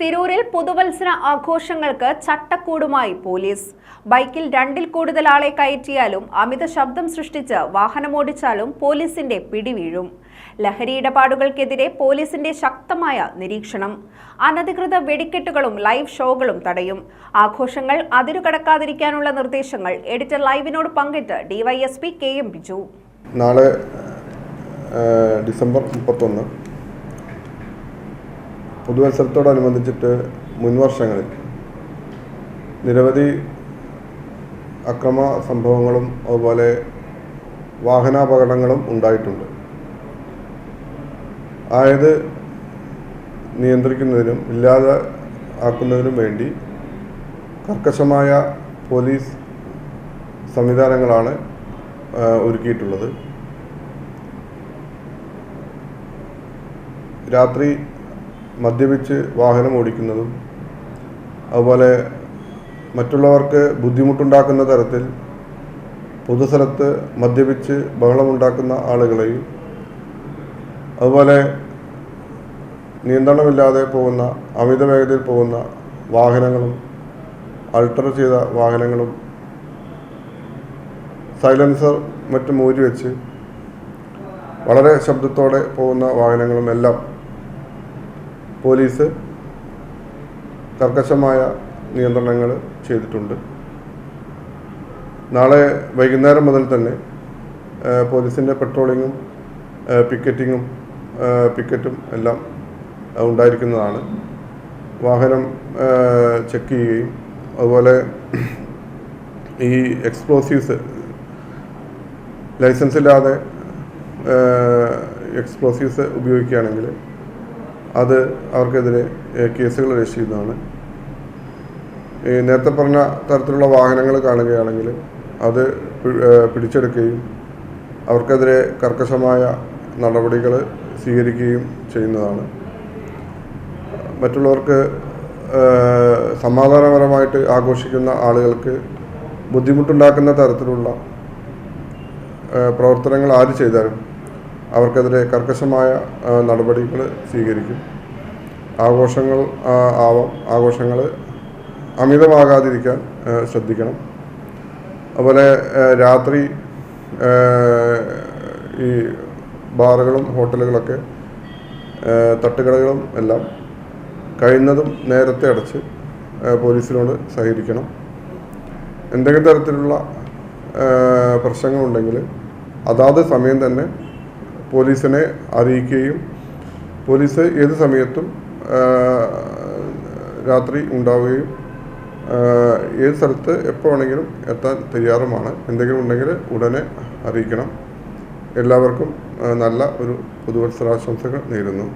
തിരൂരിൽ പുതുവത്സര ആഘോഷങ്ങൾക്ക് ചട്ടക്കൂടുമായി പോലീസ്. ബൈക്കിൽ രണ്ടിൽ കൂടുതൽ ആളെ കയറ്റിയാലും അമിത ശബ്ദം സൃഷ്ടിച്ച് വാഹനമോടിച്ചാലും പോലീസിന്റെ പിടിവീഴും. ലഹരി ഇടപാടുകൾക്കെതിരെ പോലീസിന്റെ ശക്തമായ നിരീക്ഷണം. അനധികൃത വെടിക്കെട്ടുകളും ലൈവ് ഷോകളും തടയും. ആഘോഷങ്ങൾ അതിരുകടക്കാതിരിക്കാനുള്ള നിർദ്ദേശങ്ങൾ എഡിറ്റർ ലൈവിനോട് പങ്കിട്ട് ഡിവൈഎസ്പി കെ എം ബിജു. നാളെ ഡിസംബർ മുപ്പത്തൊന്ന് പുതുവത്സരത്തോടനുബന്ധിച്ചിട്ട് മുൻ വർഷങ്ങളിൽ നിരവധി അക്രമ സംഭവങ്ങളും അതുപോലെ വാഹനാപകടങ്ങളും ഉണ്ടായിട്ടുണ്ട്. ആയത് നിയന്ത്രിക്കുന്നതിനും ഇല്ലാതെ ആക്കുന്നതിനും വേണ്ടി കർക്കശമായ പോലീസ് സംവിധാനങ്ങളാണ് ഒരുക്കിയിട്ടുള്ളത്. രാത്രി മദ്യപിച്ച് വാഹനം ഓടിക്കുന്നതും അതുപോലെ മറ്റുള്ളവർക്ക് ബുദ്ധിമുട്ടുണ്ടാക്കുന്ന തരത്തിൽ പൊതുസ്ഥലത്ത് മദ്യപിച്ച് ബഹളമുണ്ടാക്കുന്ന ആളുകളെയും അതുപോലെ നിയന്ത്രണമില്ലാതെ പോകുന്ന അമിത വേഗതയിൽ പോകുന്ന വാഹനങ്ങളും അൾട്ടർ ചെയ്ത വാഹനങ്ങളും സൈലൻസർ മറ്റും ഊരി വെച്ച് വളരെ ശബ്ദത്തോടെ പോകുന്ന വാഹനങ്ങളും എല്ലാം പോലീസ് കർക്കശമായ നിയന്ത്രണങ്ങൾ ചെയ്തിട്ടുണ്ട്. നാളെ വൈകുന്നേരം മുതൽ തന്നെ പോലീസിന്റെ പെട്രോളിങ്ങും പിക്കറ്റിങ്ങും പിക്കറ്റും എല്ലാം ഉണ്ടായിരിക്കുന്നതാണ്. വാഹനം ചെക്ക് ചെയ്യുകയും അതുപോലെ ഈ എക്സ്പ്ലോസീവ്സ് ലൈസൻസ് ഇല്ലാതെ എക്സ്പ്ലോസീവ്സ് ഉപയോഗിക്കുകയാണെങ്കിൽ അത് അവർക്കെതിരെ കേസുകൾ രജിസ്റ്റർ ചെയ്യുന്നതാണ്. നേരത്തെ പറഞ്ഞ തരത്തിലുള്ള വാഹനങ്ങൾ കാണുകയാണെങ്കിൽ അത് പിടിച്ചെടുക്കുകയും അവർക്കെതിരെ കർക്കശമായ നടപടികൾ സ്വീകരിക്കുകയും ചെയ്യുന്നതാണ്. മറ്റുള്ളവർക്ക് സമാധാനപരമായിട്ട് ആഘോഷിക്കുന്ന ആളുകൾക്ക് ബുദ്ധിമുട്ടുണ്ടാക്കുന്ന തരത്തിലുള്ള പ്രവർത്തനങ്ങൾ ആര് ചെയ്താലും അവർക്കെതിരെ കർക്കശമായ നടപടികൾ സ്വീകരിക്കും. ആഘോഷങ്ങൾ ആവാം. ആഘോഷങ്ങൾ അമിതമാകാതിരിക്കാൻ ശ്രദ്ധിക്കണം. അതുപോലെ രാത്രി ഈ ബാറുകളും ഹോട്ടലുകളൊക്കെ തട്ടുകടകളും എല്ലാം കഴിയുന്നതും നേരത്തെ അടച്ച് പോലീസിനോട് സഹകരിക്കണം. എന്തെങ്കിലും തരത്തിലുള്ള പ്രശ്നങ്ങളുണ്ടെങ്കിൽ അതാത് സമയം തന്നെ പോലീസിനെ അറിയിക്കുകയും പോലീസ് ഏത് സമയത്തും രാത്രി ഉണ്ടാവുകയും ഏത് സ്ഥലത്ത് എപ്പോൾ വേണമെങ്കിലും എത്താൻ തയ്യാറുമാണ്. എന്തെങ്കിലും ഉണ്ടെങ്കിൽ ഉടനെ അറിയിക്കണം. എല്ലാവർക്കും നല്ല ഒരു പുതുവത്സരാശംസകൾ നേരുന്നു.